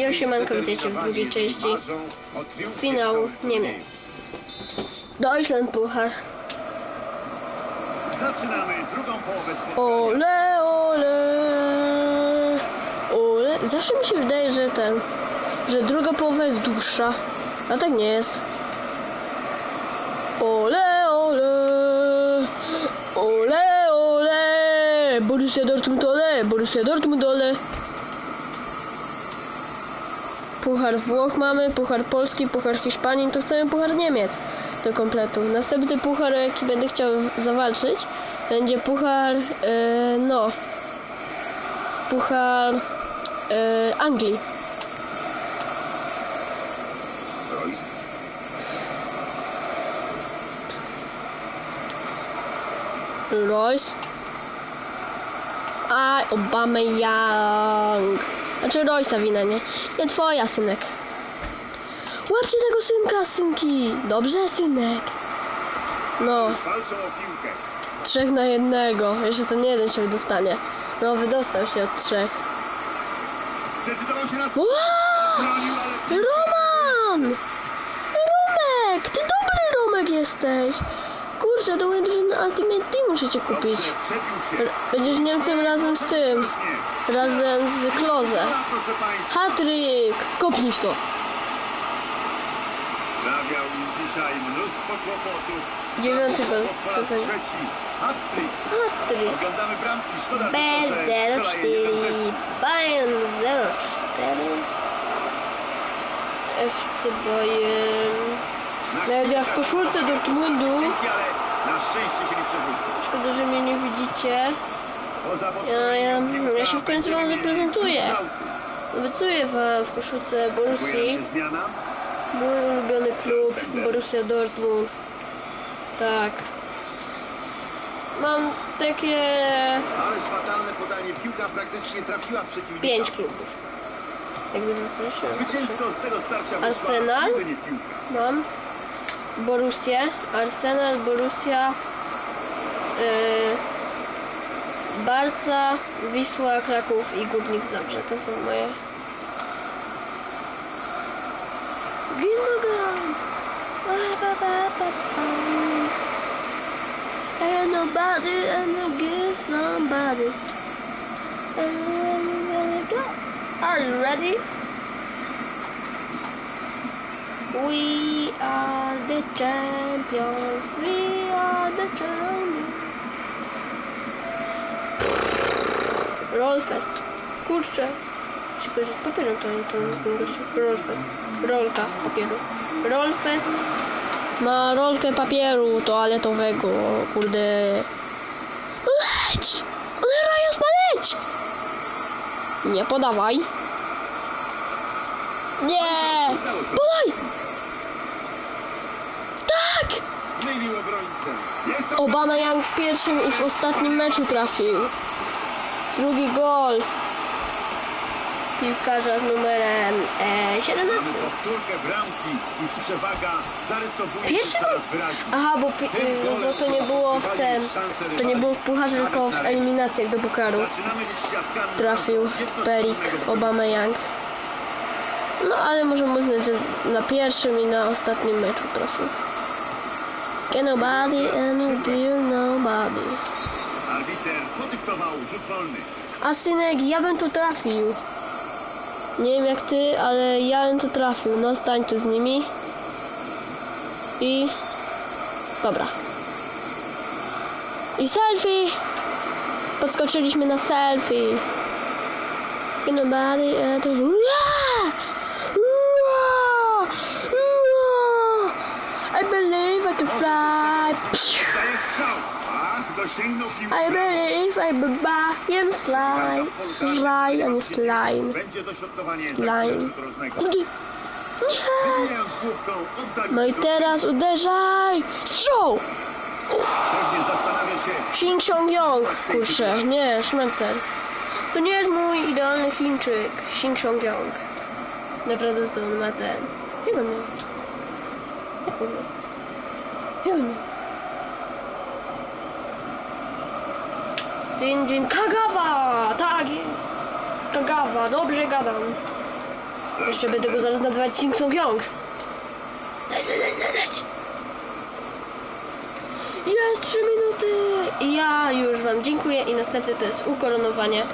I osiemanko witajcie w drugiej części. Finał Niemiec. Deutschland Puchar. Zaczynamy drugą połowę. Ole, ole. Ole. Zawsze mi się wydaje, że ten, że druga połowa jest dłuższa. A tak nie jest. Ole, ole. Ole, ole. Borussia Dortmund ole. Borussia Dortmund ole. Puchar Włoch mamy, Puchar Polski, Puchar Hiszpanii, to chcemy Puchar Niemiec do kompletu. Następny puchar, jaki będę chciał zawalczyć, będzie Puchar, e, no, Puchar e, Anglii. Royce. A, Obama Young. Znaczy Royce'a wina, nie? Nie twoja, synek. Łapcie tego synka, synki. Dobrze, synek. No. Trzech na jednego. Jeszcze ten jeden się wydostanie. No, wydostał się od trzech. Wow! Roman! Romek! Ty dobry Romek jesteś! Kurczę, do drużyny Ultimate Team muszę cię kupić. Będziesz Niemcem razem z tym. Razem z Państwa, Hatryk! Kopnij w to. sprawiał im dzisiaj mnóstwo kłopotów. Dziewiąty gol w sezonie. Hatryk. Oglądamy bramki. Szkoda tylko, że B04. kolejny Bayern 04. FC Bayern. Ja w koszulce Dortmundu. Szkoda, że mnie nie widzicie. Ja, ja, ja się w końcu wam zaprezentuję. Obiecuję wam w koszulce Borussii. Mój ulubiony klub Borussia Dortmund. Tak. Mam takie pięć klubów. Tego starcia wyszła Arsenal? Mam Borussię, Arsenal, Borussia, yy, Barca, Wisła, Kraków i Górnik Zabrze. To są moje. Gindogan! Ain't nobody and I get somebody. And I'm gonna go. Are you ready? We are the champions. We are the champions. Rollfest. Kurczę. Się kojarzy z papierem to ten, ten gościu. Rollfest. Rolka papieru. Rollfest ma rolkę papieru toaletowego. Kurde. Leć! Cholera jasna, leć! Nie podawaj. Nie! Podaj! Tak! Obama Young w pierwszym i w ostatnim meczu trafił. Drugi gol. Piłkarza z numerem e, 17. powtórkę bramki i przewaga zarysowuje Pierwszy gol? Aha, bo, pi- y, bo to nie było w tym. To nie było w pucharze, tylko w eliminacjach do Bukaru. Trafił Perik Obama Young. No ale możemy uznać, że na pierwszym i na ostatnim meczu trafił. Get nobody and dear nobody. A synek, ja bym tu trafił. Nie wiem jak ty, ale ja bym tu trafił. No stań tu z nimi. I... Dobra. I selfie! Podskoczyliśmy na selfie. Nobody at all. I believe I can slide. Slide, a nie slime. Slime. Udy. Nie! No i teraz uderzaj! Strzał! Shin Chong Yong. Kurczę, nie, szmecer. To nie jest mój idealny Chińczyk. Shin Chong Yong. Naprawdę to on ma ten. Jak on miał? Jak on miał? Jak on miał? Sinjin Kagawa! Tak! Kagawa, dobrze gadam. Jeszcze będę go zaraz nazywać Sing Song Yong. Jest 3 minuty! Ja już wam dziękuję i następny to jest ukoronowanie.